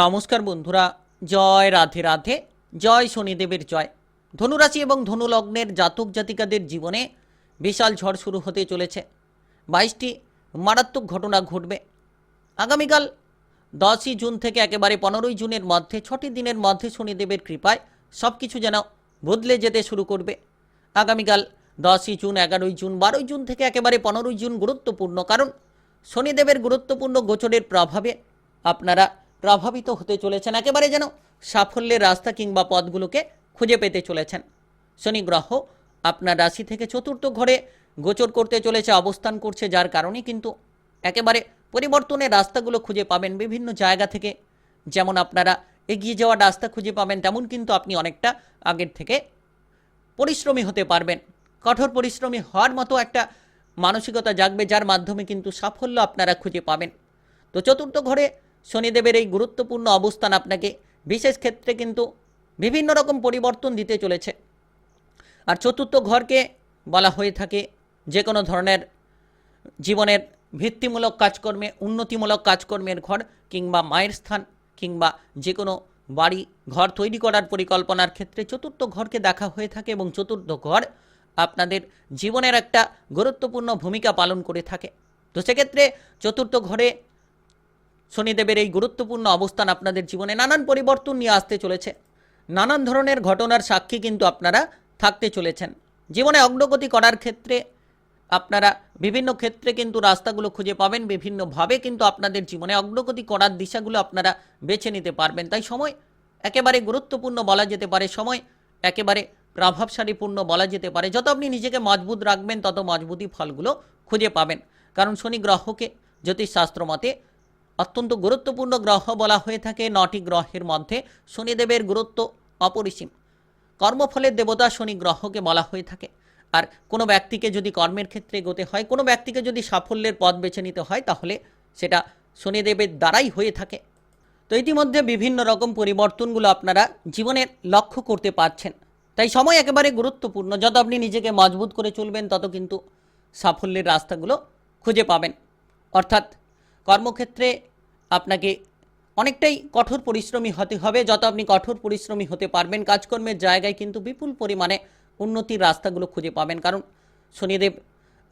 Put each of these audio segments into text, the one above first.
নমস্কার বন্ধুরা, জয় রাধে রাধে, জয় শনিদেবের জয়। ধনুরাশি এবং ধনুলগ্নের জাতক জাতিকাদের জীবনে বিশাল ঝড় শুরু হতে চলেছে। বাইশটি মারাত্মক ঘটনা ঘটবে। আগামীকাল দশই জুন থেকে একেবারে পনেরোই জুনের মধ্যে, ছটি দিনের মধ্যে শনিদেবের কৃপায় সব কিছু যেন বদলে যেতে শুরু করবে। আগামীকাল দশই জুন, এগারোই জুন, বারোই জুন থেকে একেবারে পনেরোই জুন গুরুত্বপূর্ণ, কারণ শনিদেবের গুরুত্বপূর্ণ গোচরের প্রভাবে আপনারা প্রভাবিত হতে চলেছেন, একেবারে যেন সাফল্যের রাস্তা কিংবা পথগুলোকে খুঁজে পেতে চলেছেন। শনি গ্রহ আপনার রাশি থেকে চতুর্থ ঘরে গোচর করতে চলেছে, অবস্থান করছে, যার কারণে কিন্তু একেবারে পরিবর্তনের রাস্তাগুলো খুঁজে পাবেন বিভিন্ন জায়গা থেকে। যেমন আপনারা এগিয়ে যাওয়ার রাস্তা খুঁজে পাবেন, তেমন কিন্তু আপনি অনেকটা আগের থেকে পরিশ্রমী হতে পারবেন। কঠোর পরিশ্রমী হওয়ার মতো একটা মানসিকতা জাগবে, যার মাধ্যমে কিন্তু সাফল্য আপনারা খুঁজে পাবেন। তো চতুর্থ ঘরে শনিদেবের এই গুরুত্বপূর্ণ অবস্থান আপনাকে বিশেষ ক্ষেত্রে কিন্তু বিভিন্ন রকম পরিবর্তন দিতে চলেছে। আর চতুর্থ ঘরকে বলা হয়ে থাকে যে কোনো ধরনের জীবনের ভিত্তিমূলক কাজকর্মে, উন্নতিমূলক কাজকর্মের ঘর কিংবা মায়ের স্থান কিংবা যে কোনো বাড়ি ঘর তৈরি করার পরিকল্পনার ক্ষেত্রে চতুর্থ ঘরকে দেখা হয়ে থাকে এবং চতুর্থ ঘর আপনাদের জীবনের একটা গুরুত্বপূর্ণ ভূমিকা পালন করে থাকে। তো সেক্ষেত্রে চতুর্থ ঘরে শনিদেবের এই গুরুত্বপূর্ণ অবস্থান আপনাদের জীবনে নানান পরিবর্তন নিয়ে আসতে চলেছে। নানান ধরনের ঘটনার সাক্ষী কিন্তু আপনারা থাকতে চলেছেন। জীবনে অগ্রগতি করার ক্ষেত্রে আপনারা বিভিন্ন ক্ষেত্রে কিন্তু রাস্তাগুলো খুঁজে পাবেন, বিভিন্নভাবে কিন্তু আপনাদের জীবনে অগ্রগতি করার দিশাগুলো আপনারা বেছে নিতে পারবেন। তাই সময় একেবারে গুরুত্বপূর্ণ বলা যেতে পারে, সময় একেবারে প্রভাবশালীপূর্ণ বলা যেতে পারে। যত আপনি নিজেকে মজবুত রাখবেন, তত মজবুতি ফলগুলো খুঁজে পাবেন। কারণ শনি গ্রহকে, জ্যোতিষশাস্ত্র মতে অত্যন্ত গুরুত্বপূর্ণ গ্রহ বলা হয়ে থাকে নটি গ্রহের মধ্যে শনিদেবের গুরুত্ব অপরিসীম। কর্মফলের দেবতা শনি গ্রহকে বলা হয়ে থাকে। আর কোনো ব্যক্তিকে যদি কর্মের ক্ষেত্রে এগোতে হয়, কোনো ব্যক্তিকে যদি সাফল্যের পথ বেছে নিতে হয়, তাহলে সেটা শনিদেবের দ্বারাই হয়ে থাকে। তো ইতিমধ্যে বিভিন্ন রকম পরিবর্তনগুলো আপনারা জীবনের লক্ষ্য করতে পারছেন। তাই সময় একেবারে গুরুত্বপূর্ণ। যত আপনি নিজেকে মজবুত করে চলবেন, তত কিন্তু সাফল্যের রাস্তাগুলো খুঁজে পাবেন। অর্থাৎ কর্মক্ষেত্রে আপনাকে অনেকটাই কঠোর পরিশ্রমী হতে হবে। যত আপনি কঠোর পরিশ্রমী হতে পারবেন, কাজকর্মের জায়গায় কিন্তু বিপুল পরিমাণে উন্নতির রাস্তাগুলো খুঁজে পাবেন। কারণ শনিদেব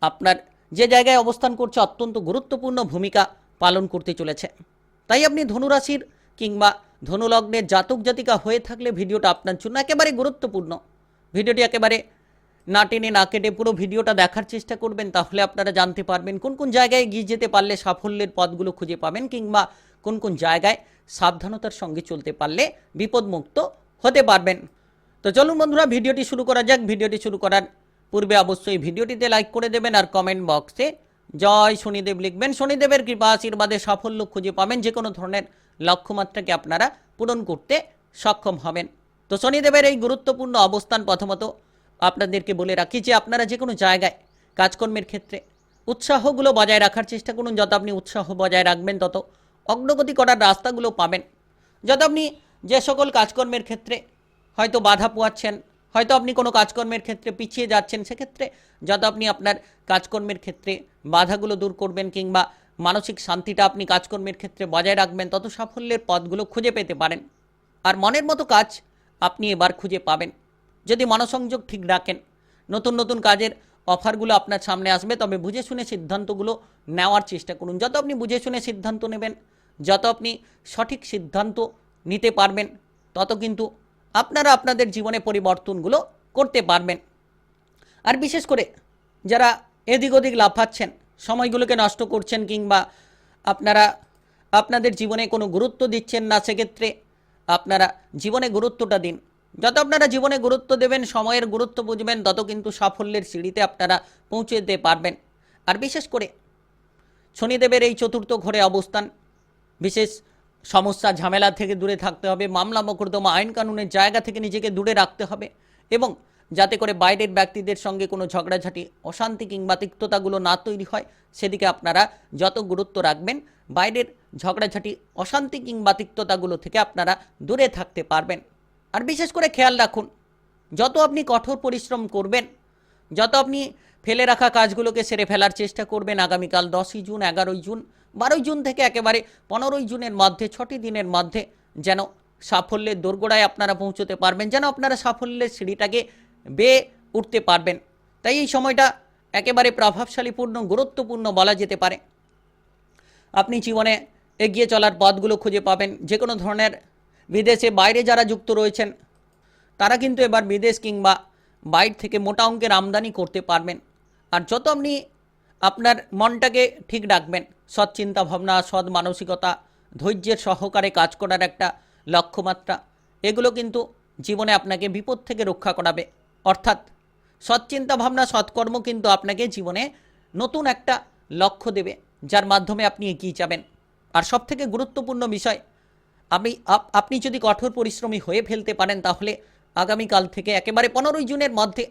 আপনার যে জায়গায় অবস্থান করছে, অত্যন্ত গুরুত্বপূর্ণ ভূমিকা পালন করতে চলেছে। তাই আপনি ধনুরাশির কিংবা ধনুলগ্নের জাতক জাতিকা হয়ে থাকলে ভিডিওটা আপনার জন্য একেবারে গুরুত্বপূর্ণ। ভিডিওটি একেবারে না টেনে না কেটে পুরো ভিডিওটা দেখার চেষ্টা করবেন, তাহলে আপনারা জানতে পারবেন কোন কোন জায়গায় গিয়ে যেতে পারলে সাফল্যের পথগুলো খুঁজে পাবেন কিংবা কোন কোন জায়গায় সাবধানতার সঙ্গে চলতে পারলে বিপদমুক্ত হতে পারবেন। তো চলুন বন্ধুরা, ভিডিওটি শুরু করা যাক। ভিডিওটি শুরু করার পূর্বে অবশ্যই ভিডিওটিতে লাইক করে দেবেন আর কমেন্ট বক্সে জয় শনিদেব লিখবেন। শনিদেবের কৃপা আশীর্বাদে সাফল্য খুঁজে পাবেন, যে কোনো ধরনের লক্ষ্যমাত্রাকে আপনারা পূরণ করতে সক্ষম হবেন। তো শনিদেবের এই গুরুত্বপূর্ণ অবস্থান প্রথমত আপনাদেরকে বলে রাখি যে আপনারা যে কোনো জায়গায় কাজকর্মের ক্ষেত্রে উৎসাহগুলো বজায় রাখার চেষ্টা করুন। যত আপনি উৎসাহ বজায় রাখবেন, তত অগ্রগতি করার রাস্তাগুলো পাবেন। যত আপনি যে সকল কাজকর্মের ক্ষেত্রে হয়তো বাধা পোয়াচ্ছেন, হয়তো আপনি কোনো কাজকর্মের ক্ষেত্রে পিছিয়ে যাচ্ছেন, সেক্ষেত্রে যত আপনি আপনার কাজকর্মের ক্ষেত্রে বাধাগুলো দূর করবেন কিংবা মানসিক শান্তিটা আপনি কাজকর্মের ক্ষেত্রে বজায় রাখবেন, তত সাফল্যের পথগুলো খুঁজে পেতে পারেন। আর মনের মতো কাজ আপনি এবার খুঁজে পাবেন। যদি মনসংযোগ ঠিক রাখেন, নতুন নতুন কাজের অফারগুলো আপনার সামনে আসবে, তবে বুঝে শুনে সিদ্ধান্তগুলো নেওয়ার চেষ্টা করুন। যত আপনি বুঝে শুনে সিদ্ধান্ত নেবেন, যত আপনি সঠিক সিদ্ধান্ত নিতে পারবেন, তত কিন্তু আপনারা আপনাদের জীবনে পরিবর্তনগুলো করতে পারবেন। আর বিশেষ করে যারা এদিক ওদিক লাফাচ্ছেন, সময়গুলোকে নষ্ট করছেন কিংবা আপনারা আপনাদের জীবনে কোনো গুরুত্ব দিচ্ছেন না, সেক্ষেত্রে আপনারা জীবনে গুরুত্বটা দিন। যত আপনারা জীবনে গুরুত্ব দেবেন, সময়ের গুরুত্ব বুঝবেন, তত কিন্তু সাফল্যের সিঁড়িতে আপনারা পৌঁছে দিতে পারবেন। আর বিশেষ করে শনিদেবের এই চতুর্থ ঘরে অবস্থান, বিশেষ সমস্যা, ঝামেলা থেকে দূরে থাকতে হবে, মামলা মোকদ্দমা, আইন কানুনের জায়গা থেকে নিজেকে দূরে রাখতে হবে এবং যাতে করে বাইরের ব্যক্তিদের সঙ্গে কোনো ঝগড়াঝাটি, অশান্তি কিংবা তিক্ততাগুলো না তৈরি হয়, সেদিকে আপনারা যত গুরুত্ব রাখবেন, বাইরের ঝগড়াঝাটি, অশান্তি কিংবা তিক্ততাগুলো থেকে আপনারা দূরে থাকতে পারবেন। আর বিশেষ করে খেয়াল রাখুন, যত আপনি কঠোর পরিশ্রম করবেন, যত আপনি ফেলে রাখা কাজগুলোকে সেরে ফেলার চেষ্টা করবেন, আগামীকাল দশই জুন, এগারোই জুন, বারোই জুন থেকে একেবারে পনেরোই জুনের মধ্যে, ছটি দিনের মধ্যে যেন সাফল্যের দোরগোড়ায় আপনারা পৌঁছতে পারবেন, যেন আপনারা সাফল্যের সিঁড়িটাকে বেয়ে উঠতে পারবেন। তাই এই সময়টা একেবারে প্রভাবশালীপূর্ণ গুরুত্বপূর্ণ বলা যেতে পারে। আপনি জীবনে এগিয়ে চলার পথগুলো খুঁজে পাবেন যে কোনো ধরনের বিদেশে বাইরে যারা যুক্ত রয়েছেন, তারা কিন্তু এবার বিদেশ কিংবা বাইর থেকে মোটা অঙ্কের আমদানি করতে পারবেন। আর যত আপনি আপনার মনটাকে ঠিক রাখবেন সৎ চিন্তা ভাবনা, সৎ মানসিকতা, ধৈর্যের সহকারে কাজ করার একটা লক্ষ্যমাত্রা, এগুলো কিন্তু জীবনে আপনাকে বিপদ থেকে রক্ষা করাবে। অর্থাৎ সৎ চিন্তা ভাবনা, সৎকর্ম কিন্তু আপনাকে জীবনে নতুন একটা লক্ষ্য দেবে, যার মাধ্যমে আপনি এগিয়ে যাবেন। আর সবথেকে গুরুত্বপূর্ণ বিষয় আপনি আপ- আপনি যদি কঠোর পরিশ্রমী হয়ে ফেলতে পারেন, তাহলে আগামীকাল থেকে একেবারে পনেরোই জুনের মধ্যে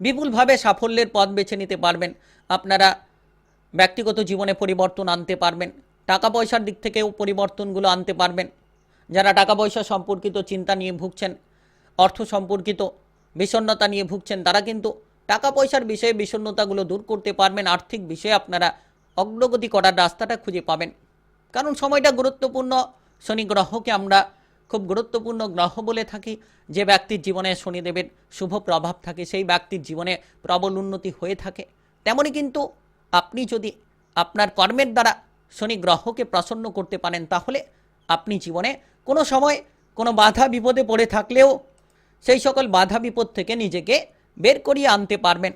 বিপুলভাবে সাফল্যের পথ বেছে নিতে পারবেন। আপনারা ব্যক্তিগত জীবনে পরিবর্তন আনতে পারবেন। টাকা পয়সার দিক থেকেও পরিবর্তনগুলো আনতে পারবেন। যারা টাকা পয়সা সম্পর্কিত চিন্তা নিয়ে ভুগছেন, অর্থ সম্পর্কিত বিষণ্ণতা নিয়ে ভুগছেন, তারা কিন্তু টাকা পয়সার বিষয়ে বিষণ্ণতাগুলো দূর করতে পারবেন। আর্থিক বিষয়ে আপনারা অগ্রগতি করার রাস্তাটা খুঁজে পাবেন। কারণ সময়টা গুরুত্বপূর্ণ। শনি গ্রহকে আমরা খুব গুরুত্বপূর্ণ গ্রহ বলে থাকি। যে ব্যক্তির জীবনে শনিদেবের শুভ প্রভাব থাকে, সেই ব্যক্তির জীবনে প্রবল উন্নতি হয়ে থাকে। তেমনই কিন্তু আপনি যদি আপনার কর্মের দ্বারা শনি গ্রহকে প্রসন্ন করতে পারেন, তাহলে আপনি জীবনে কোনো সময় কোনো বাধা বিপদে পড়ে থাকলেও সেই সকল বাধা বিপদ থেকে নিজেকে বের করিয়ে আনতে পারবেন।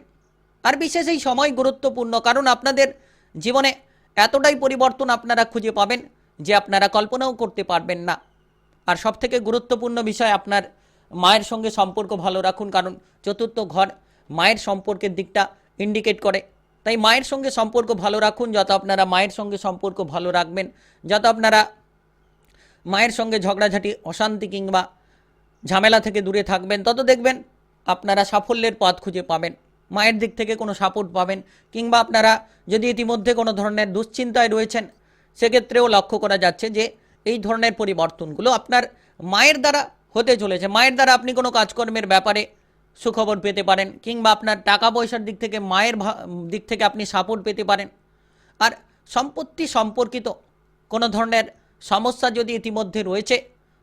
আর বিশেষ এই সময় গুরুত্বপূর্ণ, কারণ আপনাদের জীবনে এতটাই পরিবর্তন আপনারা খুঁজে পাবেন। যে আপনারা কল্পনাও করতে পারবেন না। আর সবথেকে গুরুত্বপূর্ণ বিষয় আপনার মায়ের সঙ্গে সম্পর্ক ভালো রাখুন, কারণ চতুর্থ ঘর মায়ের সম্পর্কের দিকটা ইন্ডিকেট করে। তাই মায়ের সঙ্গে সম্পর্ক ভালো রাখুন, যত আপনারা মায়ের সঙ্গে সম্পর্ক ভালো রাখবেন, যত আপনারা মায়ের সঙ্গে ঝগড়াঝাটি, অশান্তি কিংবা ঝামেলা থেকে দূরে থাকবেন, তত দেখবেন আপনারা সাফল্যের পথ খুঁজে পাবেন, মায়ের দিক থেকে কোনো সাপোর্ট পাবেন, কিংবা আপনারা যদি ইতিমধ্যে কোনো ধরনের দুশ্চিন্তায় রয়েছেন সেক্ষেত্রেও লক্ষ্য করা যাচ্ছে যে এই ধরনের পরিবর্তনগুলো আপনার মায়ের দ্বারা হতে চলেছে। মায়ের দ্বারা আপনি কোনো কাজকর্মের ব্যাপারে সুখবর পেতে পারেন কিংবা আপনার টাকা পয়সার দিক থেকে, মায়ের দিক থেকে আপনি সাপোর্ট পেতে পারেন। আর সম্পত্তি সম্পর্কিত কোনো ধরনের সমস্যা যদি ইতিমধ্যে রয়েছে,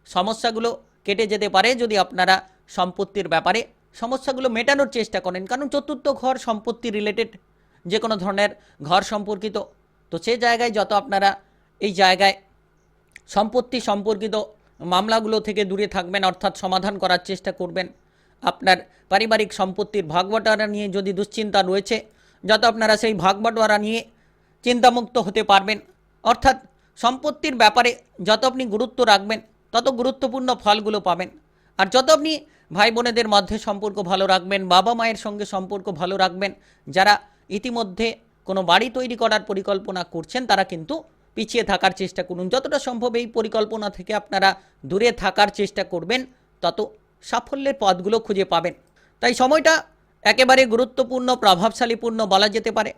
সমস্যাগুলো কেটে যেতে পারে যদি আপনারা সম্পত্তির ব্যাপারে সমস্যাগুলো মেটানোর চেষ্টা করেন। কারণ চতুর্থ ঘর সম্পত্তি রিলেটেড যে কোনো ধরনের ঘর সম্পর্কিত তো সে জায়গায় যত আপনারা এই জায়গায় সম্পত্তি সম্পর্কিত মামলাগুলো থেকে দূরে থাকবেন, অর্থাৎ সমাধান করার চেষ্টা করবেন, আপনার পারিবারিক সম্পত্তির ভাগবাটোয়ারা নিয়ে যদি দুশ্চিন্তা রয়েছে, যত আপনারা সেই ভাগবাটোয়ারা নিয়ে চিন্তামুক্ত হতে পারবেন, অর্থাৎ সম্পত্তির ব্যাপারে যত আপনি গুরুত্ব রাখবেন, তত গুরুত্বপূর্ণ ফলগুলো পাবেন। আর যত আপনি ভাই বোনেদের মধ্যে সম্পর্ক ভালো রাখবেন বাবা মায়ের সঙ্গে সম্পর্ক ভালো রাখবেন, যারা ইতিমধ্যে কোনো বাড়ি তৈরি করার পরিকল্পনা করছেন, তারা কিন্তু পিছিয়ে থাকার চেষ্টা করুন। যতটা সম্ভব এই পরিকল্পনা থেকে আপনারা দূরে থাকার চেষ্টা করবেন, তত সাফল্যের পথগুলো খুঁজে পাবেন। তাই সময়টা একেবারে গুরুত্বপূর্ণ, প্রভাবশালীপূর্ণ বলা যেতে পারে।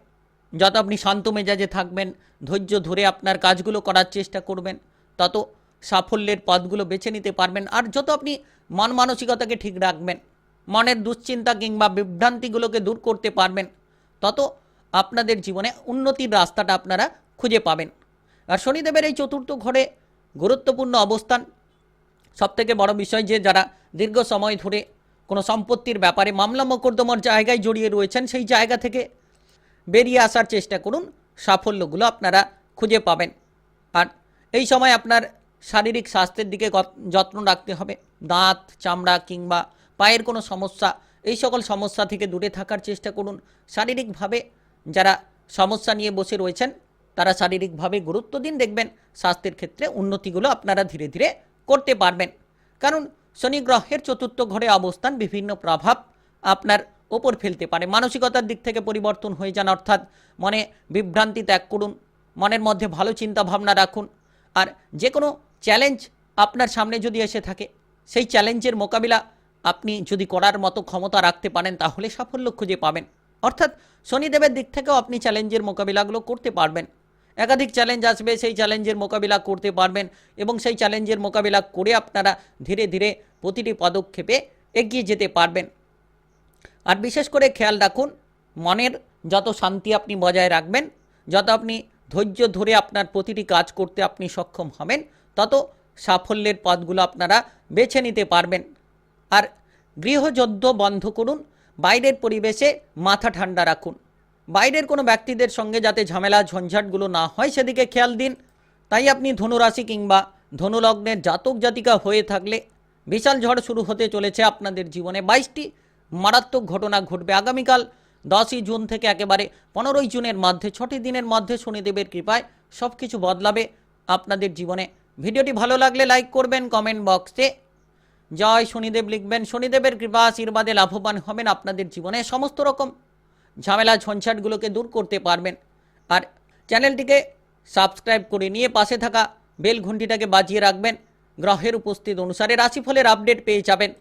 যত আপনি শান্ত মেজাজে থাকবেন, ধৈর্য ধরে আপনার কাজগুলো করার চেষ্টা করবেন, তত সাফল্যের পথগুলো বেছে নিতে পারবেন। আর যত আপনি মন মানসিকতাকে ঠিক রাখবেন, মনের দুশ্চিন্তা কিংবা বিভ্রান্তিগুলোকে দূর করতে পারবেন, তত আপনাদের জীবনে উন্নতির রাস্তাটা আপনারা খুঁজে পাবেন। আর শনিদেবের এই চতুর্থ ঘরে গুরুত্বপূর্ণ অবস্থান, সবথেকে বড় বিষয় যে যারা দীর্ঘ সময় ধরে কোনো সম্পত্তির ব্যাপারে মামলা মোকদ্দমার জায়গায় জড়িয়ে রয়েছেন, সেই জায়গা থেকে বেরিয়ে আসার চেষ্টা করুন। সাফল্যগুলো আপনারা খুঁজে পাবেন। আর এই সময় আপনার শারীরিক স্বাস্থ্যের দিকে যত্ন রাখতে হবে। দাঁত, চামড়া কিংবা পায়ের কোনো সমস্যা, এই সকল সমস্যা থেকে দূরে থাকার চেষ্টা করুন। শারীরিকভাবে যারা সমস্যা নিয়ে বসে রয়েছেন, তারা শারীরিকভাবে গুরুত্ব দিন, দেখবেন স্বাস্থ্যের ক্ষেত্রে উন্নতিগুলো আপনারা ধীরে ধীরে করতে পারবেন। কারণ শনি গ্রহের চতুর্থ ঘরে অবস্থান, বিভিন্ন প্রভাব আপনার ওপর ফেলতে পারে। মানসিকতার দিক থেকে পরিবর্তন হয়ে যান, অর্থাৎ মনে বিভ্রান্তি ত্যাগ করুন, মনের মধ্যে ভালো চিন্তা ভাবনা রাখুন, আর যে কোনো চ্যালেঞ্জ আপনার সামনে যদি এসে থাকে, সেই চ্যালেঞ্জের মোকাবিলা আপনি যদি করার মতো ক্ষমতা রাখতে পারেন, তাহলে সাফল্য খুঁজে পাবেন। অর্থাৎ শনিদেবের দিক থেকেও আপনি চ্যালেঞ্জের মোকাবিলাগুলো করতে পারবেন। একাধিক চ্যালেঞ্জ আসবে, সেই চ্যালেঞ্জের মোকাবিলা করতে পারবেন এবং সেই চ্যালেঞ্জের মোকাবিলা করে আপনারা ধীরে ধীরে প্রতিটি পদক্ষেপে এগিয়ে যেতে পারবেন। আর বিশেষ করে খেয়াল রাখুন, মনের যত শান্তি আপনি বজায় রাখবেন, যত আপনি ধৈর্য ধরে আপনার প্রতিটি কাজ করতে আপনি সক্ষম হবেন, তত সাফল্যের পথগুলো আপনারা বেছে নিতে পারবেন। আর গৃহযুদ্ধ বন্ধ করুন বাইরের পরিবেশে মাথা ঠান্ডা রাখুন। বাইরের কোনো ব্যক্তিদের সঙ্গে যাতে ঝামেলা, ঝঞ্ঝাটগুলো না হয়, সেদিকে খেয়াল দিন। তাই আপনি ধনুরাশি কিংবা ধনুলগ্নের জাতক জাতিকা হয়ে থাকলে বিশাল ঝড় শুরু হতে চলেছে আপনাদের জীবনে। বাইশটি মারাত্মক ঘটনা ঘটবে আগামীকাল দশই জুন থেকে একেবারে পনেরোই জুনের মধ্যে। ছটি দিনের মধ্যে শনিদেবের কৃপায় সব কিছু বদলাবে আপনাদের জীবনে। ভিডিওটি ভালো লাগলে লাইক করবেন, কমেন্ট বক্সে জয় শনিদেব লিখবেন, শনিদেবের কৃপা আশীর্বাদে লাভবান হবেন আপনাদের জীবনে সমস্ত রকম ঝামেলা ঝঞ্ঝাটগুলোকে দূর করতে পারবেন। আর চ্যানেলটিকে সাবস্ক্রাইব করে নিয়ে পাশে থাকা বেল ঘণ্টিটাকে বাজিয়ে রাখবেন। গ্রহের উপস্থিত অনুসারে রাশিফলের আপডেট পেয়ে যাবেন।